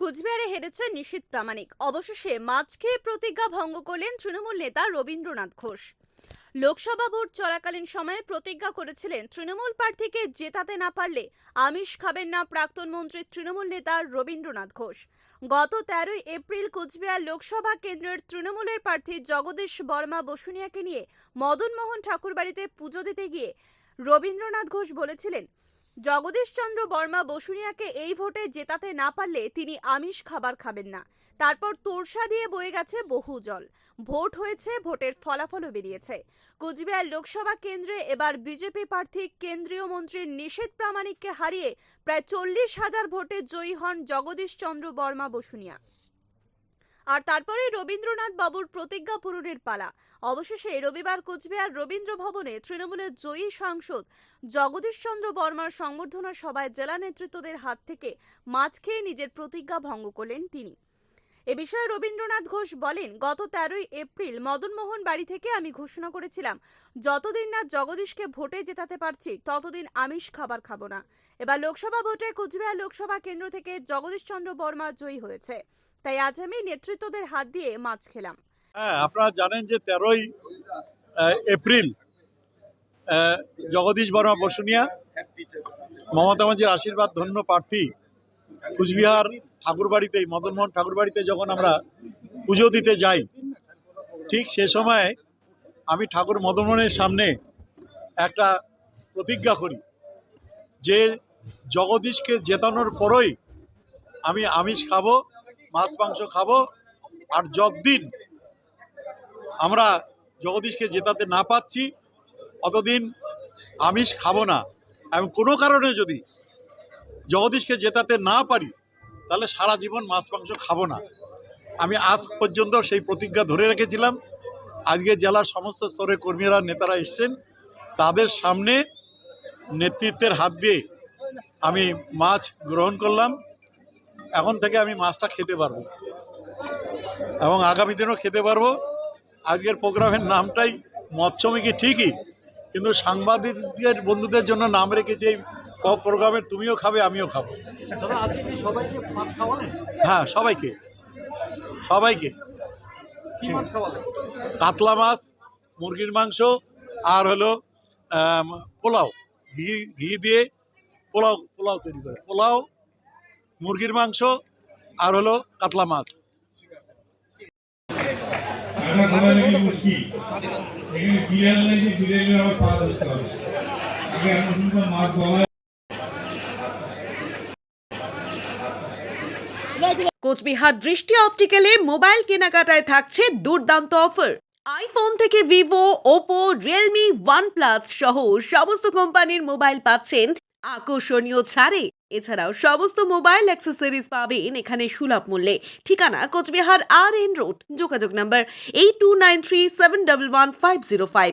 কুচবিহারে হেরেছে নিশীত প্রামাণিক। অবশেষে মাছ খেয়ে প্রতিজ্ঞা ভঙ্গ করলেন তৃণমূল নেতা রবীন্দ্রনাথ ঘোষ। লোকসভা ভোট চলাকালীন সময়ে প্রতিজ্ঞা করেছিলেন তৃণমূল প্রার্থীকে জেতাতে না পারলে আমিষ খাবেন না প্রাক্তন মন্ত্রী তৃণমূল নেতা রবীন্দ্রনাথ ঘোষ। গত তেরোই এপ্রিল কুচবিহার লোকসভা কেন্দ্রের তৃণমূলের প্রার্থী জগদীশ বর্মা বসুনিয়াকে নিয়ে মদনমোহন ঠাকুরবাড়িতে পুজো দিতে গিয়ে রবীন্দ্রনাথ ঘোষ বলেছিলেন জগদীশচন্দ্র বর্মা বসুনিয়াকে এই ভোটে জেতাতে না পারলে তিনি আমিষ খাবার খাবেন না। তারপর তোরসা দিয়ে বয়ে গেছে বহু জল। ভোট হয়েছে, ভোটের ফলাফলও বেরিয়েছে। কুচবিহার লোকসভা কেন্দ্রে এবার বিজেপি প্রার্থী কেন্দ্রীয় মন্ত্রী নিষেধ প্রামাণিককে হারিয়ে প্রায় চল্লিশ হাজার ভোটে জয়ী হন জগদীশচন্দ্র বর্মা বসুনিয়া আর তারপরে রবীন্দ্রনাথ বাবুর প্রতিজ্ঞা পূরণের পালা। অবশেষে রবিবার কোচবিহার রবীন্দ্র ভবনে তৃণমূলের জয়ী সাংসদ জগদীশচন্দ্র বর্মার সংবর্ধনা সভায় জেলা নেতৃত্বদের হাত থেকে মাছ খেয়ে নিজের প্রতিজ্ঞা ভঙ্গ করলেন তিনি। এ বিষয়ে রবীন্দ্রনাথ ঘোষ বলেন, গত তেরোই এপ্রিল মদনমোহন বাড়ি থেকে আমি ঘোষণা করেছিলাম, যতদিন না জগদীশকে ভোটে জেতাতে পারছি, ততদিন আমিষ খাবার খাব না। এবার লোকসভা ভোটে কোচবিহার লোকসভা কেন্দ্র থেকে জগদীশচন্দ্র বর্মা জয়ী হয়েছে। তাই আজ আমি নেতৃত্বদের হাত দিয়ে মাছ খেলাম। হ্যাঁ আপনারা জানেন যে তেরোই এপ্রিল জগদীশ বর্মা বসুনিয়া, মমতা মাঝির আশীর্বাদ ধন্য প্রার্থী কুচবিহার ঠাকুরবাড়িতে, মদনমোহন ঠাকুরবাড়িতে যখন আমরা পুজো দিতে যাই, ঠিক সে সময় আমি ঠাকুর মদনমোহনের সামনে একটা প্রতিজ্ঞা করি যে জগদীশকে জেতানোর পরই আমি আমিষ খাব মাছ, মাংস খাব। আর যতদিন আমরা জগদীশকে জেতাতে না পাচ্ছি অতদিন আমিষ খাব না। এবং কোনো কারণে যদি জগদীশকে জেতাতে না পারি, তাহলে সারা জীবন মাছ, মাংস খাব না। আমি আজ পর্যন্ত সেই প্রতিজ্ঞা ধরে রেখেছিলাম। আজকে জেলার সমস্ত স্তরের কর্মীরা, নেতারা এসছেন। তাদের সামনে নেতৃত্বের হাত দিয়ে আমি মাছ গ্রহণ করলাম। এখন থেকে আমি মাছটা খেতে পারব। এবং আগামী দিনও খেতে পারব। আজকের প্রোগ্রামের নামটাই মৎস্যমিকি ঠিকই কিন্তু সাংবাদিকদের বন্ধুদের জন্য নাম রেখেছি এই প্রোগ্রামে তুমিও খাবে আমিও খাব। হ্যাঁ সবাইকে। সবাইকে। কাতলা মাছ মুরগির মাংস আর হলো পোলাও। ঘি ঘি দিয়ে পোলাও পোলাও তৈরি করে। পোলাও মুরগির মাংস আর হলো কাতলা মাছ। কোচবিহার দৃষ্টি অপটিক্যালে মোবাইল কেনাকাটায় থাকছে দুর্দান্ত অফার। আইফোন থেকে ভিভো ওপো রিয়েলমি ওয়ানপ্লাস সহ সমস্ত কোম্পানির মোবাইল পাচ্ছেন আকর্ষণীয় ছাড়ে। এছাড়াও সমস্ত মোবাইল অ্যাক্সেসরিজ পাবেন এখানে সুলভ মূল্যে। ঠিকানা কোচবিহার আর এন রোড। যোগাযোগ number eight two nine three seven double one five zero five